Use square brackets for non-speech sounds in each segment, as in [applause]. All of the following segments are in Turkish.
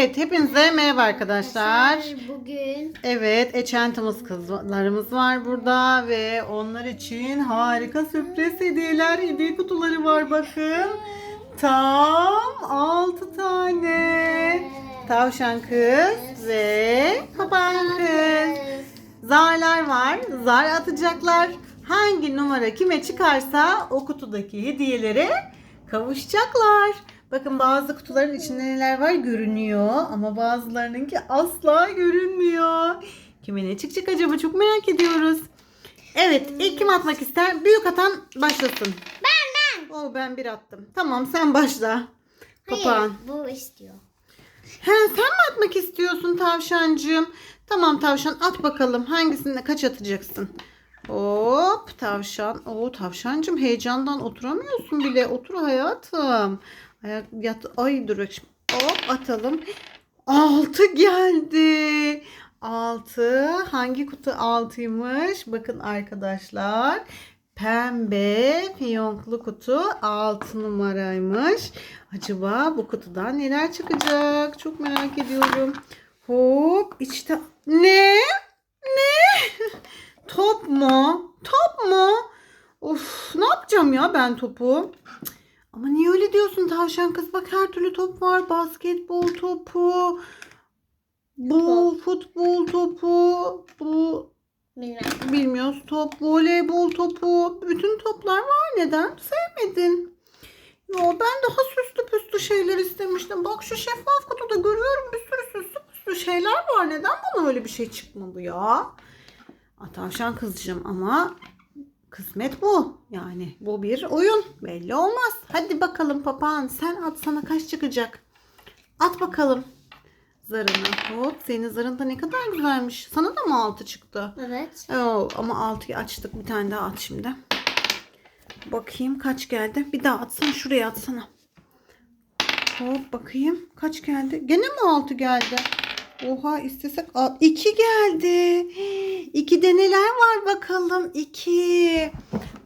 Evet hepinize merhaba arkadaşlar. Bugün Evet eçentimiz kızlarımız var burada ve onlar için harika sürpriz hediyeler hediye kutuları var bakın. Tam 6 tane. Tavşan kız ve papağan kız. Zarlar var. Zar atacaklar. Hangi numara kime çıkarsa o kutudaki hediyelere kavuşacaklar. Bakın bazı kutuların içinde neler var görünüyor ama bazılarınınki asla görünmüyor. Kime ne çıkacak acaba çok merak ediyoruz. Evet ilk kim atmak ister? Büyük atan başlasın. Ben ben. O ben bir attım. Tamam sen başla. Papağan. hayır bu istiyor. He sen mi atmak istiyorsun tavşancığım? Tamam tavşan at bakalım. Hangisinde kaç atacaksın? Hop tavşan. Oo tavşancığım heyecandan oturamıyorsun bile. Otur hayatım. Ayak yat. Ay dur. Hop atalım. Altı geldi. Altı. Hangi kutu altıymış? Bakın arkadaşlar. Pembe fiyonklu kutu 6 numaraymış. Acaba bu kutudan neler çıkacak? Çok merak ediyorum. Hop işte ne? Ne? Top mu? Top mu? Of ne yapacağım ya ben topu? Cık, Ama niye öyle diyorsun tavşan kız? Bak her türlü top var. Basketbol topu. Bu futbol topu. Bu Bilmem. bilmiyoruz top, voleybol topu, bütün toplar var. Neden sevmedin? Yo ben daha süslü püslü şeyler istemiştim. Bak şu şeffaf kutuda görüyorum bir sürü süslü püslü şeyler var. Neden bana öyle bir şey çıkmadı ya? Aa, Tavşan kızcığım ama kısmet bu. Yani bu bir oyun. Belli olmaz. Hadi bakalım papağan sen at sana kaç çıkacak? At bakalım zarını. Hop senin zarın da ne kadar güzelmiş. Sana da mı altı çıktı? Evet. Oo, ama 6'yı açtık. Bir tane daha at şimdi. Bakayım kaç geldi. Bir daha atsana şuraya atsana. Hop bakayım kaç geldi. Gene mi 6 geldi? Oha istesek 2 geldi. 2'de neler var bakalım. 2.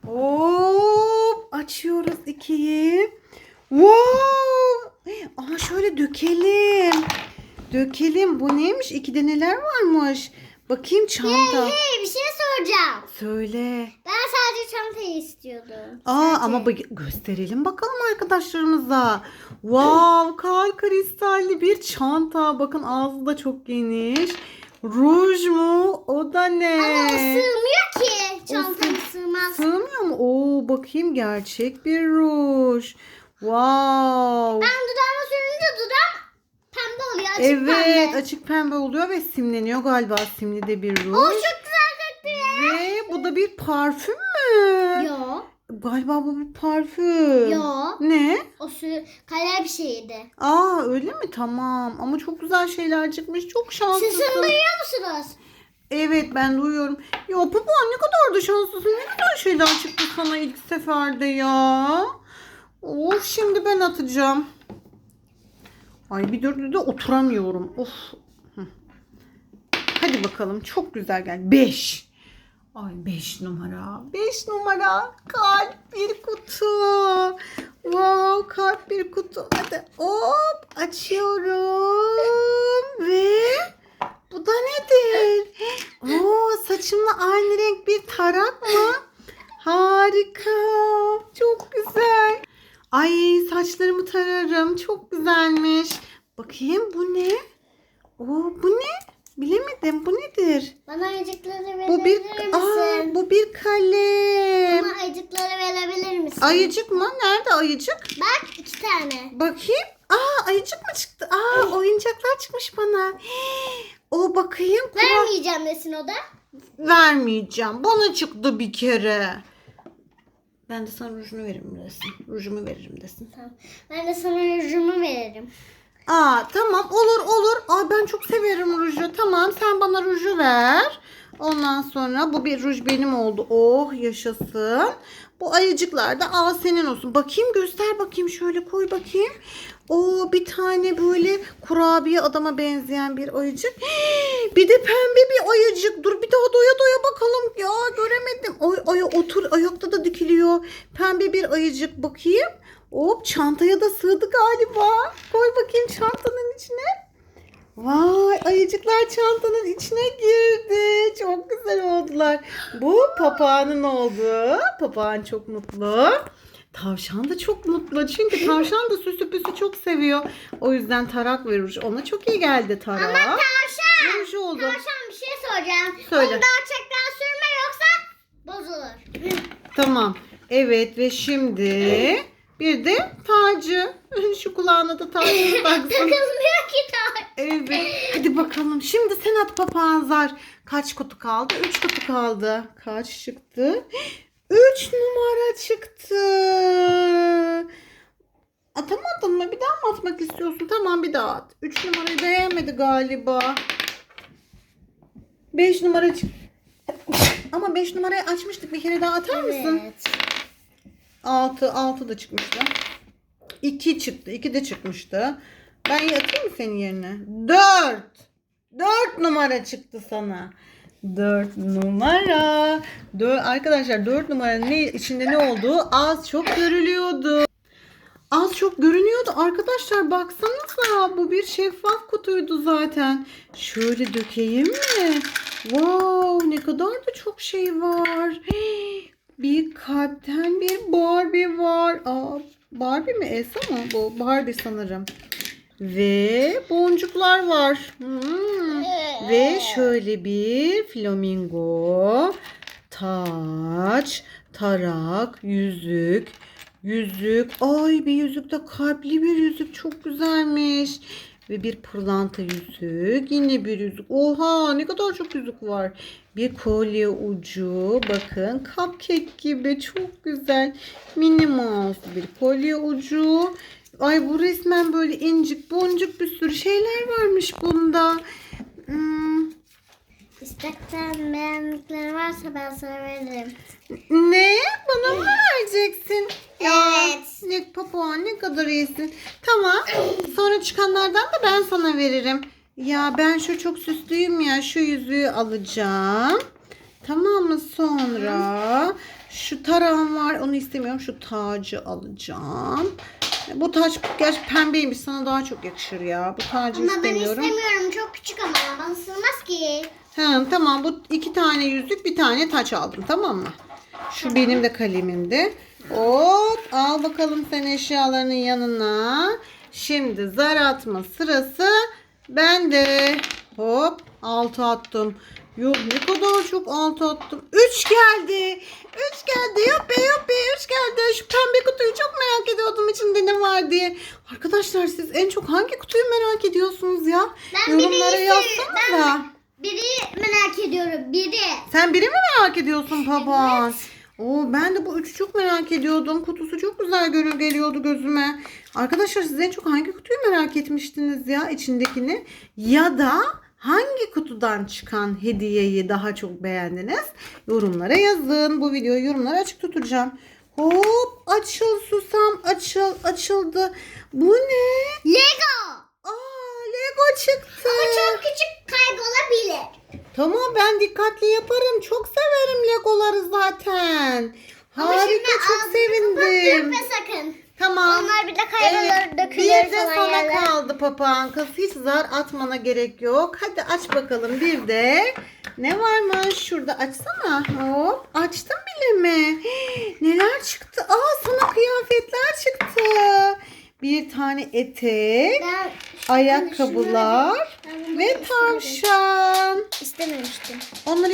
Hop açıyoruz 2'yi. Wow! Ama şöyle dökelim. Dökelim. Bu neymiş? 2'de neler varmış? Bakayım çanta. Hey bir şey soracağım. Söyle. Ben sadece çantayı istiyordum. Aa ama bak- gösterelim bakalım arkadaşlarımıza. Wow, kar kristalli bir çanta. Bakın ağzı da çok geniş. Ruj mu? O da ne? Ama o sığmıyor ki. Çantama sığ- sığmaz. Sığmıyor mu? Oo bakayım gerçek bir ruj. Wow. Ben dudağıma sürünce dudağım pembe oluyor. Açık Evet pembe. açık pembe oluyor ve simleniyor galiba. Simli de bir ruj. O çok güzel kokuyor. Ve bu da bir parfüm mü? Yo. Galiba bu bir parfüm. Yo. Ne? O sü kalem bir şeydi. Aa öyle mi? Tamam. Ama çok güzel şeyler çıkmış. Çok şanslısın. Sesini duyuyor musunuz? Evet ben duyuyorum. Ya baba ne kadar da şanslısın. Ne güzel şeyler çıktı sana ilk seferde ya. Of şimdi ben atacağım. Ay bir dörtlü de oturamıyorum. Of. Hadi bakalım çok güzel gel. Beş. Ay beş numara. Beş numara. Kalp bir kutu. Wow kalp bir kutu. Hadi hop açıyorum. Ve bu da nedir? Oo saçımla aynı renk bir tarak mı? Harika. Çok güzel. Ay saçlarımı tararım. Çok güzelmiş. Bakayım bu ne? Oo bu ne? Bilemedim. Bu nedir? Bana ayıcıkları verebilir Bu bir misin? aa bu bir kalem. Bana ayıcıkları verebilir misin? Ayıcık mı? Nerede ayıcık? Bak iki tane. Bakayım. Aa ayıcık mı çıktı? Aa oyuncaklar çıkmış bana. O bakayım. Kura- Vermeyeceğim desin o da. Vermeyeceğim. Bana çıktı bir kere. Ben de sana rujunu veririm desin. Rujumu veririm desin. Tamam. Ben de sana rujumu veririm. Aa tamam olur olur. Aa ben çok severim ruju. Tamam sen bana ruju ver. Ondan sonra bu bir ruj benim oldu. Oh yaşasın. Bu ayıcıklar da aa senin olsun. Bakayım göster bakayım şöyle koy bakayım. O bir tane böyle kurabiye adama benzeyen bir ayıcık. [gasps] Bir de pembe bir ayıcık. Dur bir daha doya doya bakalım. Ya göremedim. Ay, ay otur ayakta Pembe bir ayıcık bakayım. Hop çantaya da sığdı galiba. Koy bakayım çantanın içine. Vay ayıcıklar çantanın içine girdi. Çok güzel oldular. Bu papağanın oldu. Papağan çok mutlu. Tavşan da çok mutlu. Çünkü tavşan da süsü püsü çok seviyor. O yüzden tarak ve ruj ona çok iyi geldi tarak. Tavşan. Ruj oldu. Tavşan bir şey soracağım. Söyle. Onu gerçekten sürme yoksa bozulur. Tamam. Evet ve şimdi bir de tacı. [laughs] Şu kulağına da tacını taksın. [laughs] Takılmıyor ki taş. Evet. Hadi bakalım. Şimdi sen at papağan zar. Kaç kutu kaldı? Üç kutu kaldı. Kaç çıktı? Üç numara çıktı. Atamadın mı? Bir daha mı atmak istiyorsun? Tamam bir daha at. Üç numarayı beğenmedi galiba. Beş numara çık. [laughs] Ama beş numarayı açmıştık. Bir kere daha atar mısın? Evet. 6 6 da çıkmıştı. 2 çıktı. 2 de çıkmıştı. Ben yatayım mı senin yerine? 4. 4 numara çıktı sana. 4 numara. 4 arkadaşlar 4 numaranın ne içinde ne olduğu az çok görülüyordu. Az çok görünüyordu. Arkadaşlar baksanıza bu bir şeffaf kutuydu zaten. Şöyle dökeyim mi? Wow ne kadar da çok şey var. Hey, bir kalpten bir Barbie var. Aa, Barbie mi? Elsa mı? Bu Barbie sanırım. Ve boncuklar var. Hmm. Ve şöyle bir flamingo, taç, tarak, yüzük, yüzük. Ay bir yüzük de kalpli bir yüzük çok güzelmiş. Ve bir pırlanta yüzük. Yine bir yüzük. Oha ne kadar çok yüzük var. Bir kolye ucu. Bakın cupcake gibi çok güzel. Minnie Mouse bir kolye ucu. Ay bu resmen böyle incik boncuk bir sürü şeyler varmış bunda. Hmm, İstekten beğendikleri varsa ben sana veririm. ne? Bana mı vereceksin? Evet. Ne papağan ne kadar iyisin. Tamam. Sonra çıkanlardan da ben sana veririm. Ya ben şu çok süslüyüm ya. Şu yüzüğü alacağım. Tamam mı? Sonra şu tarağım var. Onu istemiyorum. Şu tacı alacağım. Bu taç gerçi pembeymiş. Sana daha çok yakışır ya. Bu tacı Ama ben istemiyorum. istemiyorum. Çok küçük ama bana sığmaz ki. Ha, tamam bu iki tane yüzük bir tane taç aldım tamam mı? Şu benim de kalemimdi. Hop al bakalım sen eşyalarının yanına. Şimdi zar atma sırası bende. Hop altı attım. Yok ne kadar çok altı attım. Üç geldi. Üç geldi. Yuppi yuppi üç geldi. Şu pembe kutuyu çok merak ediyordum içinde ne var diye. Arkadaşlar siz en çok hangi kutuyu merak ediyorsunuz ya? Ben Yorumlara yazsanıza. Biri merak ediyorum. Biri. Sen biri mi merak ediyorsun papağan? Oo, ben de bu üçü çok merak ediyordum. Kutusu çok güzel görür geliyordu gözüme. Arkadaşlar siz en çok hangi kutuyu merak etmiştiniz ya içindekini? Ya da hangi kutudan çıkan hediyeyi daha çok beğendiniz? Yorumlara yazın. Bu videoyu yorumlara açık tutacağım. Hop açıl susam açıl açıldı. Bu ne? Lego. Aa Lego çıktı. Ama çok. Tamam ben dikkatli yaparım. Çok severim Legoları zaten. Ama Harika çok sevindim. Dökme sakın. Tamam. Onlar bir de kaybolur, Evet, dökülür bir de falan sana yerler. kaldı papağan kız. Hiç zar atmana gerek yok. Hadi aç bakalım bir de. Ne varmış? Şurada açsana. Hop. Açtın bile mi? [gasps] Neler çıktı? Aa sana kıyafetler çıktı. Bir tane etek, Ben ayakkabılar Ben ve tavşan. İstememiştim. Onları